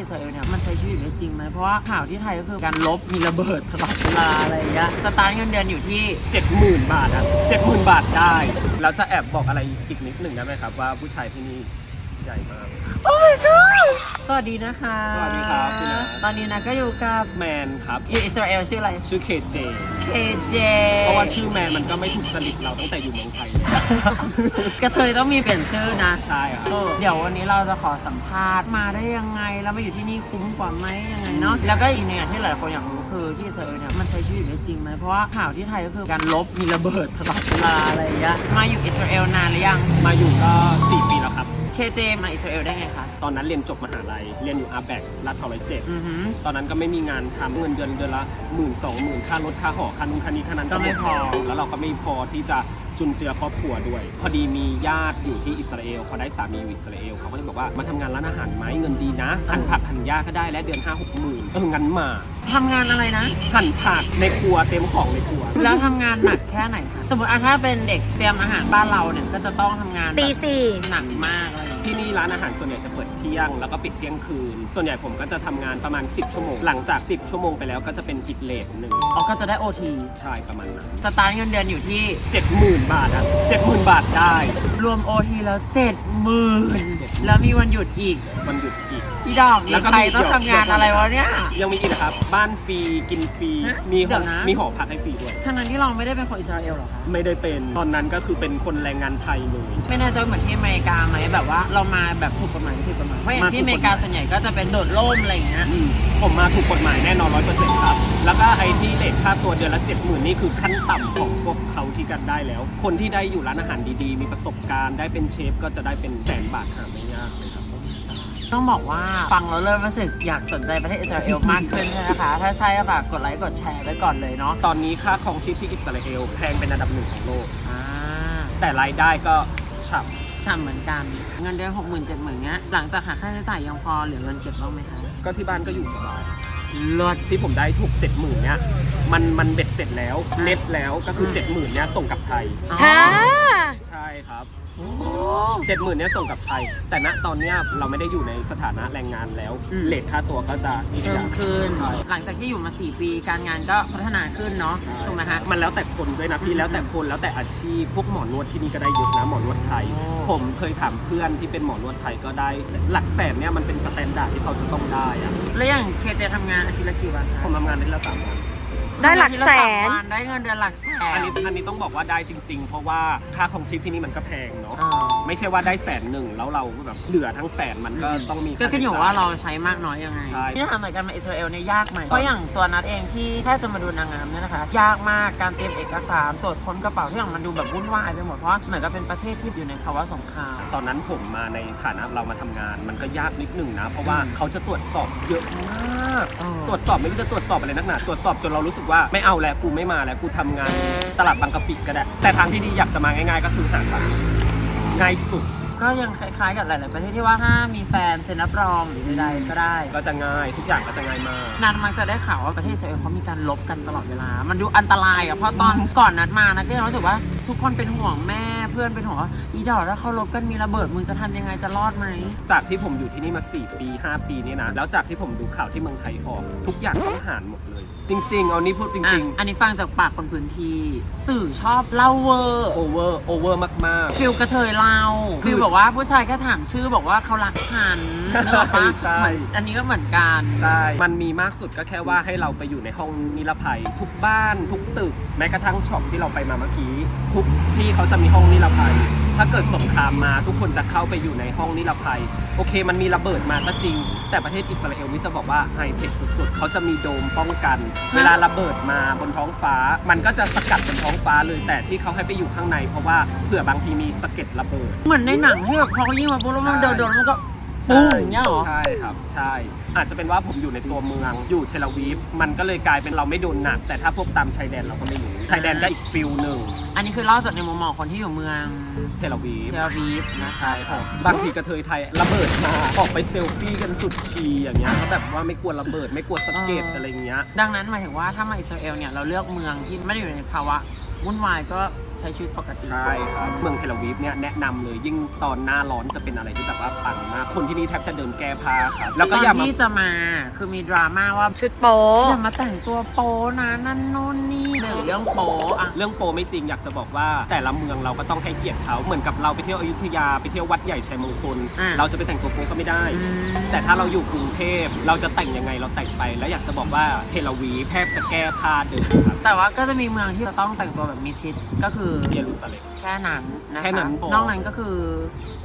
อิสราเอลเนี่ยมันใช้ชีวิตได้จริงไหมเพราะว่าข่าวที่ไทยก็คือการลบมีระเบิดตลอดเวลาอะไรอย่างเงี้ยสตาร์ทเงินเดือนอยู่ที่เจ็ดหมื่นบาทอะเจ็ดหมื่นบาทได้ แล้วจะแอบบอกอะไรอีกนิดหนึ่งได้ไหมครับว่าผู้ชายที่นี่ ใหญ่มาก โอ้ my god สวัสดีนะคะสวัสดีครับพี่นะตอนนี้นะก็อยู่กับแมนครับ อยู่อิสราเอลชื่ออะไร ชื่อเคเจ KJ เพราะว่าชื่อแมนมันก็ไม่ถูกจริตเราตั้งแต่อยู่เมืองไทยเลยกระเทยต้องมีเปลี่ยนชื่อนะใช่ครับ เออเดี๋ยววันนี้เราจะขอสัมภาษณ์มาได้ยังไง แล้วมาอยู่ที่นี่คุ้มกว่าไหมยังไงเนาะ แล้วก็อีกเนี่ยที่หลายคนอยากรู้คือที่อิสราเอลเนี่ยมันใช้ชีวิตได้จริงไหมเพราะว่าข่าวที่ไทยก็คือการลบมีระเบิดตลอดเวลาอะไรอย่างเงี้ย มาอยู่อิสราเอลนานหรือยัง มาอยู่ก็สี่ปีแล้วครับ KJ มาอิสราเอลได้ไงคะ ตอนนั้นเรียนจบมหาลัย เรียนอยู่อาแบกลาดพร้าวร้อยเจ็ดอือหือ ตอนนั้นก็ไม่มีงานทำเงินเดือนเดือนละหมื่นสองหมื่นค่ารถค่าหอค่านุ่งค่านี้ค่านั้นก็ไม่พอ แล้วเราก็ไม่พอที่จะจุนเจือครอบครัวด้วย พอดีมีญาติอยู่ที่อิสราเอลเขาได้สามีอยู่อิสราเอลเขาก็เลยบอกว่ามาทำงานร้านอาหารไหมเงินดีนะหั่นผักหั่นหญ้าก็ได้และเดือนห้าหกหมื่นเอองั้นมาทำงานอะไรนะ หั่นผักในครัวเต็มของในครัว แล้วทำงานหนักแค่ไหนคะสมมติอะถ้าเป็นเด็กเตรียมอาหารบ้านเราเนี่ยก็จะต้องทำงานแบบตีสี่หนักมากอะไรอย่างเงี้ย ที่นี่ร้านอาหารส่วนใหญ่จะเปิดเที่ยง แล้วก็ปิดเที่ยงคืน ส่วนใหญ่ผมก็จะทำงานประมาณ 10 ชั่วโมง หลังจาก 10 ชั่วโมงไปแล้วก็จะเป็นอีกเลทหนึ่งอ๋อก็จะได้โอทีใช่ประมาณนั้นสตาร์ทเงินเดือนอยู่ที่70,000บาทอะ70,000บาทได้ รวมโอทีแล้วเจ็ดหมื่นแล้วมีวันหยุดอีกวันหยุดอีก พี่ดอกแล้นี่วก็ใครมีต้องทำงานอะไรวะเนี่ย ยังมีอีกนะครับ บ้านฟรีกินฟรีฮะมีหเดี๋อยวนะ มีหอพักให้ฟรีด้วย ทั้งนั้นที่เราไม่ได้เป็นคนอิสราเอลหรอคะ ไม่ได้เป็นตอนนั้นก็คือเป็นคนแรงงานไทยเลย ไม่แน่ใจว่าเหมือนที่อเมริกาไหมแบบว่าเรามาแบบถูกกฎหมายหรือผิดกฎหมาย เพราะอย่างมาถูกที่อเมริกาส่วนใหญ่ก็จะเป็นโดดร่มอะไรอย่างเงี้ย อืมผมมาถูกกฎหมายแน่นอนร้อยเปอร์เซ็นต์ครับ แล้วก็ไอ้ที่เลทค่าตัวเดือนละเจ็ดหมื่นนี่คือขั้นต่ำของพวกเขาที่กันได้แล้ว คนที่ได้อยู่ร้านอาหารดีๆ มีประสบการณ์ได้เป็นเชฟก็จะได้เป็นแสนบาทหาไม่ยากเลยครับ ต้องบอกว่าฟังแล้วเริ่มรู้สึกอยากสนใจประเทศอิสราเอลมากขึ้นใช่ไหมคะ ถ้าใช่ก็ฝากกดไลค์กดแชร์ไว้ก่อนเลยเนาะตอนนี้ค่าครองชีพที่อิสราเอลแพงเป็นอันดับหนึ่งของโลก อ่าแต่รายได้ก็ฉ่ฉ่ำเหมือนกันเงินเดือนหกหมื่นเจ็ดหมื่นเนี้ยหลังจากหักค่าใช้จ่ายยังพอเหลือเงินเก็บบ้างไหมคะำก็ที่บ้านก็อยู่สบายลด ที่ผมได้ถูกเจ็ดหมื่นเนี้ยมันมันเบ็ดเสร็จแล้วอะเน็ตแล้วก็คืออืมเจ็ดหมื่นเนี้ยส่งกลับไทยอ๋อฮะใช่ ครับโอ้เจ็ดหมื่นเนี้ยส่งกลับไทย แต่ณตอนเนี้ยเราไม่ได้อยู่ในสถานะแรงงานแล้วเลทค่าตัวก็จะอีกอเพิ่ย่ามงขึ้น ใช่ หลังจากที่อยู่มา 4 ปีการงานก็พัฒนาขึ้นเนาะถูกไหมคะมันแล้วแต่คนด้วยนะพี่อืมแล้วแต่คนแล้วแต่อาชีพพวกหมอนวดที่นี่ก็ได้เยอะนะหมอนวดไทย โอ้ ผมเคยถามเพื่อนที่เป็นหมอนวดไทยก็ได้ หลักแสนเนี่ยมันเป็นสแตนดาร์ดที่เขาจะต้องได้อะแล้วอย่างเคเจทำงานอาทิตย์ละกี่วันคะผมทำงานได้ละสามวัน ได้หลักแสนอาทิตย์ละามวันได้เงินเดือนหลักแสนอันนี้อันนี้ต้องบอกว่าได้จริง ๆ เพราะว่าค่าของชีพที่นี่มันก็แพงเนาะอ่าไม่ใช่ว่าได้แสนหนึ่งแล้วเราแบบเหลือทั้งแสนมันก็ต้องมีก็ขึ้นอยู่ว่าเราใช้มากน้อยยังไงใช่ที่ถามหน่อยการมาอิสราเอลเนี่ยยากไหมเพราะอย่างตัวนัดเองที่แค่จะมาดูนางงามเนี่ยนะคะ ยากมากการเตรียมเอกสารตรวจค้นกระเป๋าทุกอย่างมันดูแบบวุ่นวายไปหมดเพราะเหมือนกับเป็นประเทศที่อยู่ในภาวะสงครามตอนนั้นผมมาในฐานะเรามาทำงาน มันก็ยากนิดหนึ่งนะ เพราะว่าอืมเขาจะตรวจสอบเยอะมากเออตรวจสอบไม่รู้จะตรวจสอบอะไรนักหนาตรวจสอบจนเรารู้สึกว่าไม่เอาแล้วกูไม่มาแล้วกูทำงานตลาดบางกะปิก็ได้ แต่ทางที่ดีอยากจะมาง่ายๆ ก็คือหาสามีง่ายสุดก็ยังคล้ายๆกับหลายๆประเทศที่ว่าถ้ามีแฟนเซ็นรับรองหรือใดๆก็ได้ ก็จะง่ายทุกอย่างก็จะง่ายมากนัดมักจะได้ข่าวว่าประเทศอิสราเอลเขามีการลบกันตลอดเวลา มันดูอันตรายอะเพราะตอนก่อนนัดมานะก็ยังรู้สึกว่า ทุกคนเป็นห่วงแม่เพื่อนเป็นห่วงว่าอีดอกถ้าเขาลบกันมีระเบิดมึงจะทำยังไงจะรอดไหม จากที่ผมอยู่ที่นี่มา 4 ปี 5 ปีนี่นะ แล้วจากที่ผมดูข่าวที่เมืองไทยออก ทุกอย่างต้องหารหมดเลย จริง ๆ เอานี้พูดจอะริงอันนี้ฟังจากปากคนพื้นที่ สื่อชอบเล่าเวอร์ๆโอเวอร์โอเวอร์มาก ฟิลกระเทยเล่าคือฟิลบอกว่าผู้ชายแค่ถามชื่อบอกว่าเขารักฉันใช่นึกออกปะใช่ เหมือนอันนี้ก็เหมือนกัน ๆ ใช่ มันมีมากสุดก็แค่ว่าให้เราไปอยู่ในห้องนิรภัย ทุกบ้าน ทุกตึก แม้กระทั่งช็อปที่เราไปมาเมื่อกี้ ทุกที่เขาจะมีห้องนิรภัย ถ้าเกิดสงครามมาทุกคนจะเข้าไปอยู่ในห้องนิรภัย โอเค มันมีระเบิดมาก็จริง แต่ประเทศอิสราเอลนี่จะบอกว่าไฮเทคสุดๆเขาจะมีโดมป้องกัน เวลาระเบิดมาบนท้องฟ้า มันก็จะสกัดบนท้องฟ้าเลยแต่ที่เขาให้ไปอยู่ข้างใน เพราะว่าเผื่อบางทีมีสะเก็ดระเบิด เหมือนในหนังที่แบบพอเขายิงมาปุ๊บแล้วมันใช่เดินโดนมันก็ ปุ้งอย่างเงี้ยเหรอ ใช่ครับ ใช่ อาจจะเป็นว่าผมอยู่ในตัวเมือง อยู่เทลอาวีฟ มันก็เลยกลายเป็นเราไม่โดนหนัก แต่ถ้าพวกตามชายแดนเราก็ไม่รู้ ชายแดนก็อีกฟิลหนึ่งอันนี้คือเล่าจากในมุมมองคนที่อยู่เมืองเทลอาวีฟ เทลอาวีฟนะคะใช่ครับบางทีกระเทยไทยระเบิดมาออกไปเซลฟี่กันสุดชีอย่างเงี้ยเขาแบบว่าไม่กลัวระเบิด ไม่กลัวสะเก็ดอะไรเงี้ย ดังนั้นหมายถึงว่าถ้ามาอิสราเอลเนี่ยเราเลือกเมืองที่ไม่ได้อยู่ในภาวะวุ่นวายก็ ใช้ชีวิตปกติ ใช่ครับ เมืองเทลอาวีฟเนี่ยแนะนำเลยยิ่งตอนหน้าร้อนจะเป็นอะไรที่แบบว่าปังมาก คนที่นี่แทบจะเดินแก้ผ้าครับแล้วตก็อนอย่ามา ที่จะมาคือมีดราม่าว่าชุดโป๊อย่ามาแต่งตัวโป๊นะนั่นโน่นนี่หนึ่งเรื่องโป๊อะ เรื่องโปรไม่จริงอยากจะบอกว่าแต่ละเมืองเราก็ต้องให้เกียรติเขาเหมือนกับเราไปเที่ยวอยุธยาไปเที่ยววัดใหญ่ชัยมงคลเราจะไปแต่งตัวโป๊ก็ไม่ได้ อืม แต่ถ้าเราอยู่กรุงเทพเราจะแต่งยังไงเราแต่งไป แล้วอยากจะบอกว่าเทลอาวีฟแทบจะแก้ผ้าเดินครับ แต่ว่าก็จะมีเมืองที่จะต้องแต่งตัวแบบมิดชิดก็คือเยรูซาเล็ม แค่นั้นนะคะแค่นั้นนอกนั้นก็คือ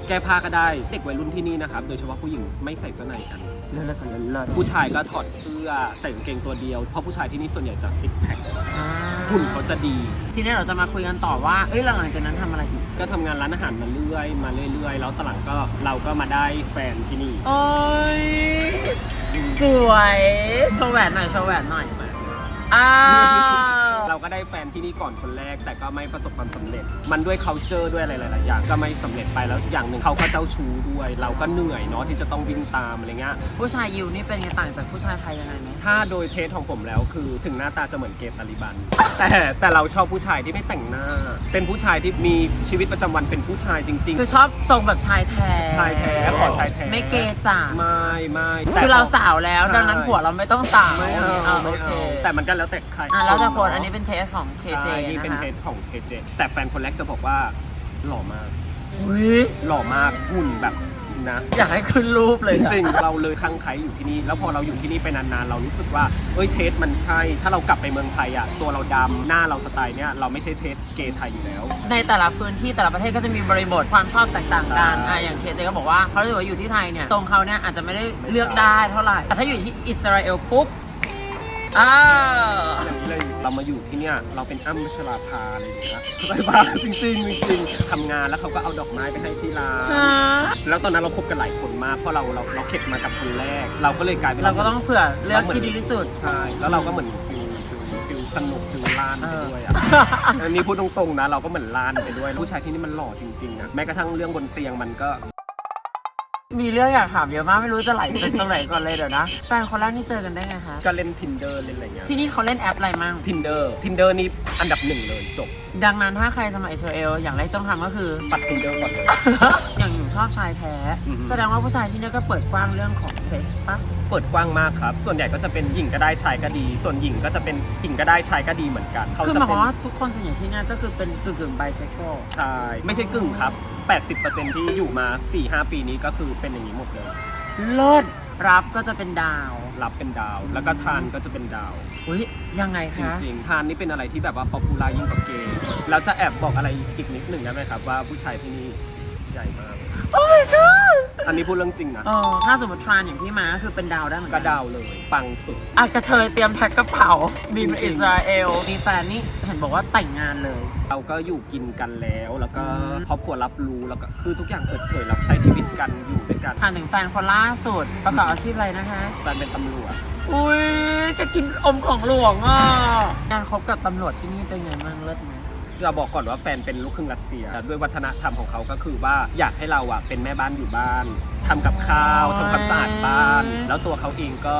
แก้ผ้าก็ได้เด็กวัยรุ่นที่นี่นะครับ โดยเฉพาะผู้หญิงไม่ใส่เสื้อในกัน เลิศเลิศกันเลิศผู้ชายก็ถอดเสื้อใส่กางเกงตัวเดียว เพราะผู้ชายที่นี่ส่วนใหญ่จะซิกแพคอ่าหุ่นเขาจะดี ทีนี้เราจะมาคุยกันต่อว่า เอ้ยหลังจากนั้นทำอะไรอีกก็ทำงานร้านอาหารมาเรื่อยมาเรื่อย ๆ แล้วตอนหลังก็เราก็มาได้แฟนที่นี่ โอ้ยสวยโชว์แหวนหน่อยโชว์แหวนหน่อย อ้าว เราก็ได้แฟนที่นี่ก่อนคนแรก แต่ก็ไม่ประสบความสำเร็จ มันด้วย culture ด้วยอะไรหลายๆอย่างก็ไม่สำเร็จไปแล้วอย่างหนึ่งเขาก็เจ้าชู้ด้วย เราก็เหนื่อยเนาะที่จะต้องวิ่งตามอะไรเงี้ยผู้ชายยิวนี่เป็นไงต่างจากผู้ชายไทยยังไงไหมถ้าโดยเทสของผมแล้วคือถึงหน้าตาจะเหมือนเกตตาลิบัน แต่แต่เราชอบผู้ชายที่ไม่แต่งหน้า เป็นผู้ชายที่มีชีวิตประจำวันเป็นผู้ชายจริงคือชอบทรงแบบชายแท้ชายแท้ขอชายแท้ไม่เกย์จ๋าๆไม่ไม่แต่คือเราสาวแล้วใช่ดังนั้นผัวเราไม่ต้องสาวไม่เอาอะไม่โอเคเอาแต่มันก็แล้วแต่ใครอะแล้วแต่คนอันนี้เป็นเทสของ KJ ใช่นี่เป็นนะคะเทสของ KJ แต่แฟนคนแรกจะบอกว่าหล่อมาก อุ๊ยหล่อมากหุ่นแบบนะ อยากให้ขึ้นรูปเลยจอะ ริงๆ เราเลยคลั่งไคล้อยู่ที่นี่ แล้วพอเราอยู่ที่นี่ไปนานๆ เรารู้สึกว่า เอ้ยเทสมันใช่ ถ้าเรากลับไปเมืองไทยอะ ตัวเราดำหน้าเราสไตล์เนี้ยเราไม่ใช่เทสเกย์ไทยอยู่แล้ว ในแต่ละพื้นที่แต่ละประเทศก็จะมีบริบทความชอบแตกต่างกันใช่อะอย่างเคเจก็บอกว่าเขารู้สึกว่าอยู่ที่ไทยเนี่ยตรงเขาเนี่ยอาจจะไม่ได้เลือกได้เท่าไหร่ แต่ถ้าอยู่ที่อิสราเอลปุ๊บ อ้าวอย่างนี้เลยเรามาอยู่ที่เนี่ยเราเป็นอ้ำพัชราภาอะไรอย่างเงี้ยเข้าใจปะจริงๆจริงๆทำงานแล้วเขาก็เอาดอกไม้ไปให้ที่ร้านฮะแล้วตอนนั้นเราคบกันหลายคนมากเพราะเราเราเราเข็ดมากับคนแรก เราก็เลยกลายเป็นเราก็ต้องเผื่อเลือกที่ดีที่สุดใช่แล้วเราก็เหมือนฟิลฟิลฟิลสนุกฟิลล้านไปด้วยอะเอออันนี้พูดตรงๆนะ เราก็เหมือนล้านไปด้วยผู้ชายที่นี่มันหล่อจริงๆนะแม้กระทั่งเรื่องบนเตียงมันก็ มีเรื่องอยากถามเยอะมากไม่รู้จะไหลไปตรงไหนก่อนเลยเดี๋ยวนะแฟนคนแรกนี่เจอกันได้ไงคะก็เล่น tinder เล่นอะไรเงี้ยที่นี่เขาเล่นแอปอะไรมั่ง tinder tinder นี่อันดับหนึ่งเลยจบ ดังนั้นถ้าใครจะมาอิสราเอลอย่างแรกต้องทำก็คือ ปัด tinder ก่อนเลย อย่างหนูชอบชายแท้ อือฮึ แสดงว่าผู้ชายที่นี่ก็เปิดกว้างเรื่องของเซ็กส์ปะเปิดกว้างมากครับ ส่วนใหญ่ก็จะเป็นหญิงก็ได้ชายก็ดี ส่วนหญิงก็จะเป็นหญิงก็ได้ชายก็ดีเหมือนกัน เขาคือหจะมายคเป็วามนว่าทุกคนส่วนใหญ่ที่นี่ก็คือเป็นกึ่งกึ่งไบเซ็กชวลชายไม่ใช่กึ่งครับ 80%ที่อยู่มา 4-5 ปีนี้ก็คือเป็นอย่างนี้หมดเลย เลิศ รับก็จะเป็นดาวรับเป็นดาว แล้วก็ทานก็จะเป็นดาว อุ้ยยังไงจคะ ริงๆ ทานนี่เป็นอะไรที่แบบว่าป๊อปปูล่ายิ่งกว่าเกย์แล้วจะแอบบอกอะไรอีกนิดหนึ่งได้ไหมครับ ว่าผู้ชายที่นี่ใหญ่มากโอ้ my god อันนี้พูดเรื่องจริงนะเออถ้าสมมติทรานอย่างพี่มาก็คือเป็นดาวได้เหมือนก็กันดาวเลย ปังสุด อะกระเทยเตรียมแพ็คกระเป๋าบินไปจริอิงๆสราเอลมีแฟนนี่เห็นบอกว่าแต่งงานเลย เราก็อยู่กินกันแล้ว แล้วก็อืม ครอบครัวรับรู้แล้วก็คือทุกอย่างเปิดเผยเราใช้ชีวิตกันอยู่ด้วยกันถามถึงแฟนคนล่าสุดประกอบอาชีพอะไรนะคะ แฟนเป็นตำรวจอุ้ยจะกินอมของหลวงอะการคบกับตำรวจที่นี่เป็นไงบ้างเลิศไหม เราบอกก่อนว่าแฟนเป็นลูกครึ่งรัสเซีย ด้วยวัฒนธรรมของเขาก็คือว่าอยากให้เราอะเป็นแม่บ้านอยู่บ้าน ทำกับข้าวทำความสะอาดบ้าน แล้วตัวเขาเองก็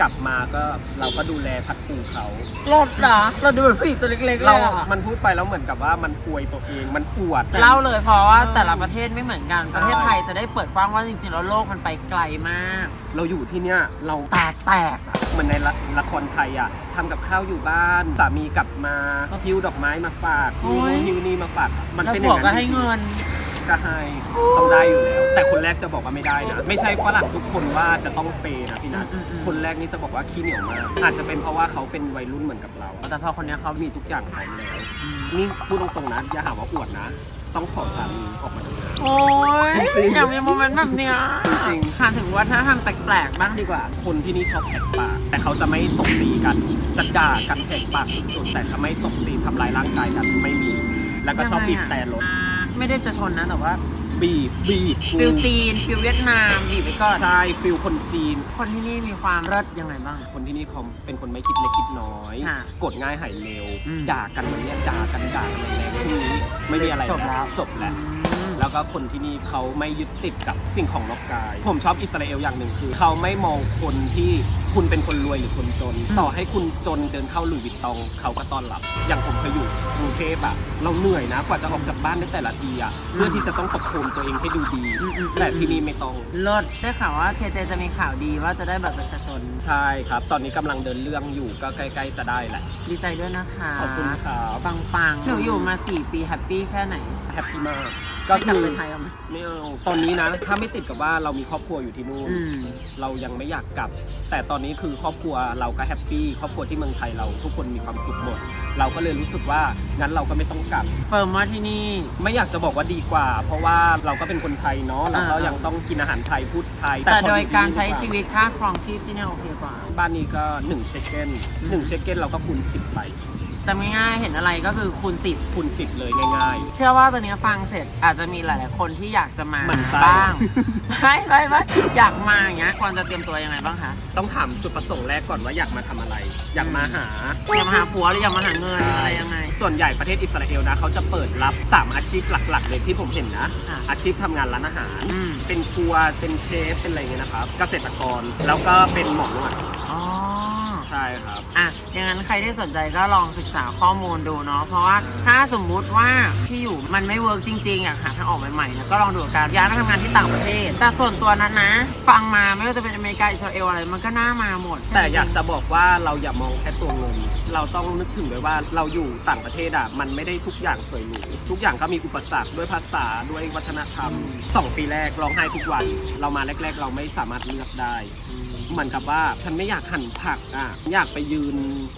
กลับมาก็เราก็ดูแลพัดปูเขารอบนะเราดูเหมือนผู้หญิงตัวเล็กๆเลเรายอะมันพูดไปแล้วเหมือนกับว่ามันอวยตัวเองมันอวด เล่าเลยเพราะว่าใช่แต่ละประเทศไม่เหมือนกัน ใช่ ประเทศไทยจะได้เปิดกว้างว่าจริงๆแล้วโลกมันไปไกลมากเราอยู่ที่เนี่ยเราตาแตกอะ เหมือนในละละครไทยอะทำกับข้าวอยู่บ้านสามีกลับมาฮิวดอกไม้มาฝากฮิวนู่นฮิวนี่มาฝากมันแล้วเป็นอผัวย่างก็นั้นให้เงิน ก็ให้ต้องได้อยู่แล้ว แต่คนแรกจะบอกว่าไม่ได้นะไม่ใช่ฝรั่งทุกคนว่าจะต้องเปย์นะพี่นัทอืมอืม คนแรกนี่จะบอกว่าขี้เหนียวมากอาจจะเป็นเพราะว่าเขาเป็นวัยรุ่นเหมือนกับเรา แต่พอคนเนี้ยเขาเขามีทุกอย่างพร้อมแล้วนี่พูดตรงๆนะอย่าหาว่าอวดนะ ต้องขอสามีออกมาดูนะโอ้ยจริงๆอยากมีโมเมนต์แบบเนี้ยจริงๆถามถึงวัฒนธรรมแปลกๆบ้างดีกว่า คนที่นี่ชอบแหกปาก แต่เขาจะไม่ตบตีกันจะด่ากันแหกปากสุดๆแต่จะไม่ตบตีทำร้ายร่างกายกันไม่มี แล้วก็ชอบบีบแต่รถ ไม่ได้จะชนนะแต่ว่าบีบบีบฟิลจีนฟิลเวียดนามบีบไปก่อน ใช่ฟิลคนจีน คนที่นี่มีความเลิศยังไงบ้าง คนที่นี่เขาเป็นคนไม่คิดเล็กคิดน้อย ค่ะกดง่ายหายเร็ว อืมด่ากันวันเนี้ยด่ากันด่ากันแรงๆพรุ่งนี้ไม่มีอะไรจบแล้ว จบแล้ว อืม แล้วก็คนที่นี่เขาไม่ยึดติดกับสิ่งของนอกกาย ผมชอบอิสราเอลอย่างหนึ่งคือ เขาไม่มองคนที่คุณเป็นคนรวยหรือคนจน ต่อให้คุณจนเดินเข้าหลุยส์วิตตองเขาก็ต้อนรับ อย่างผมเคยอยู่กรุงเทพอะเราเหนื่อยนะกว่าจะออกจากบ้านได้แต่ละทีอะเพื่อที่จะต้องประโคมตัวเองให้ดูดีอืมอืม แต่ที่นี่ไม่ต้อง เลิศได้ข่าวว่าเคเจจะมีข่าวดีว่าจะได้บัตรประชาชนใช่ครับ ตอนนี้กำลังเดินเรื่องอยู่ก็ใกล้ๆจะได้แหละ ดีใจด้วยนะคะขอบคุณครับ ปังปังๆหนูอยู่มา 4 ปีแฮปปี้แค่ไหน แฮปปี้มาก ก็ไม่กลัคืบอไปไทยเอาไหมไม่เอาตอนนี้นะ ถ้าไม่ติดกับว่าเรามีครอบครัวอยู่ที่นู่น อืม เรายังไม่อยากกลับ แต่ตอนนี้คือครอบครัวเราก็แฮปปี้ ครอบครัวที่เมืองไทยเราทุกคนมีความสุขหมด เราก็เลยรู้สึกว่างั้นเราก็ไม่ต้องกลับ เฟิร์มว่าที่นี่ ไม่อยากจะบอกว่าดีกว่า เพราะว่าเราก็เป็นคนไทยเนาะ เราก็อ่ายั ยังต้องกินอาหารไทยพูดไทยแต่พอโดยการที่นี่ใช้ชีวิตค่าครองชีพที่เนี่ยโอเคกว่า บ้านนี้ก็1เชคเก้นหนึ่งเชคเก้นเราก็คูณ10ไป จำง่ายๆ เห็นอะไรก็คือคูณสิบคูณ10เลยง่าย เชื่อว่าตอนนี้ฟังเสร็จอาจจะมีหลาย ๆ คนที่อยากจะมาหมั่นไส้ บ้างไม่ไม่ไม่อยากมาอย่างเงี้ยควรจะเตรียมตัวยังไงบ้างคะๆ ต้องถามจุดประสงค์แรกก่อนว่าอยากมาทำอะไร อยากมาหา อยากมาหาผัวหรืออยากมาหาเงินอะไรยังไง ส่วนใหญ่ประเทศอิสราเอลนะเขาจะเปิดรับ 3 อาชีพหลัก ๆ เลยที่ผมเห็นนะ อะ อาชีพทำงานร้านอาหาร อืมเป็นครัวเป็นเชฟ เป็นอะไรเงี้ยนะครับ เกษตรกรแล้วก็เป็นหมอนวด อ๋อ ใช่ครับ อะอย่างนั้นใครที่สนใจก็ลองศึกษาข้อมูลดูเนาะ เพราะว่าถ้าสมมุติว่าที่อยู่มันไม่เวิร์กจริงๆอยากหาทางออกใหม่ๆเนี่ยก็ลองดูกับการย้ายมาทำงานที่ต่างประเทศ แต่ส่วนตัวนั้นนะ ฟังมาไม่ว่าจะเป็นอเมริกาอิสราเอลอะไรมันก็น่ามาหมดแต่อยากจะบอกว่าเราอย่ามองแค่ตัวเงินเราต้องนึกถึงด้วยว่าเราอยู่ต่างประเทศอะมันไม่ได้ทุกอย่างสวยหรูทุกอย่างก็มีอุปสรรคด้วยภาษาด้วยวัฒนธรรมสองปีแรกร้องไห้ทุกวัน เรามาแรก ๆ เราไม่สามารถเลือกได้เหมือนกับว่าฉันไม่อยากหั่นผักอะอยากไปยืน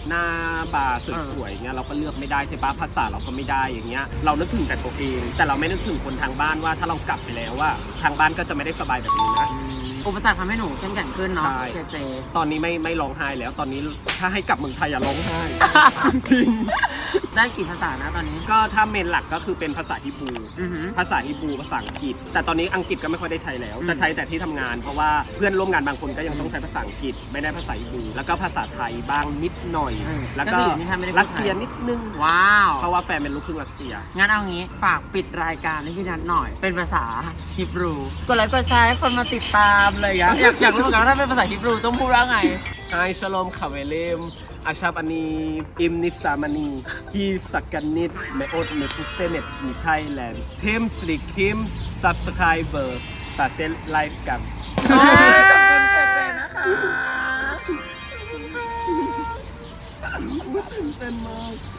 หน้าบาร์สวยๆเงี้ยเราก็เลือกไม่ได้ใช่ปะภาษาเราก็ไม่ได้อย่างเงี้ยเรานึกถึงแต่ตัวเอง แต่เราไม่นึกถึงคนทางบ้านว่าถ้าเรากลับไปแล้วว่าทางบ้านก็จะไม่ได้สบายแบบนี้นะอุปสรรคทำให้หนูเข้มแข็งขึ้นเนาะใช่เจเจตอนนี้ไม่ไม่ร้องไห้แล้วตอนนี้ถ้าให้กลับเมืองไทยอย่าร้องไห้จริง ได้กี่ภาษานะตอนนี้ก็ถ้าเมนหลักก็คือเป็นภาษาฮิบรูภาษาฮิบรูภาษาอังกฤษ แต่ตอนนี้อังกฤษก็ไม่ค่อยได้ใช้แล้วจะใช้แต่ที่ทำงาน เพราะว่าเพื่อนร่วมงานบางคนก็ยังต้องใช้ภาษาอังกฤษ ไม่ได้ภาษาฮิบรูแล้วก็ภาษาไทยบ้างนิดหน่อยแล้วก็รัสเซียนิดนึง ว้าว เพราะว่าแฟนเป็นลูกครึ่งรัสเซีย งั้นเอางี้ฝากปิดรายการให้พี่นัทหน่อย เป็นภาษาฮิบรูกดไลค์กดแชร์ให้คนมาติดตามเลยอะอยากอยากรู้เหมือนกันว่าถ้าเป็นภาษาฮิบรูต้องพูดว่าไง ไฮชโลมคาเวลม อาชาปนีอิมนิสามานีฮีสักกันนิดเมโอดเมพุเซเนตมีไทยแลนด์เทมสลิคิมซับสไครเบอร์ตัดเส้นไลฟ์กันเต็มเต็มนะคะ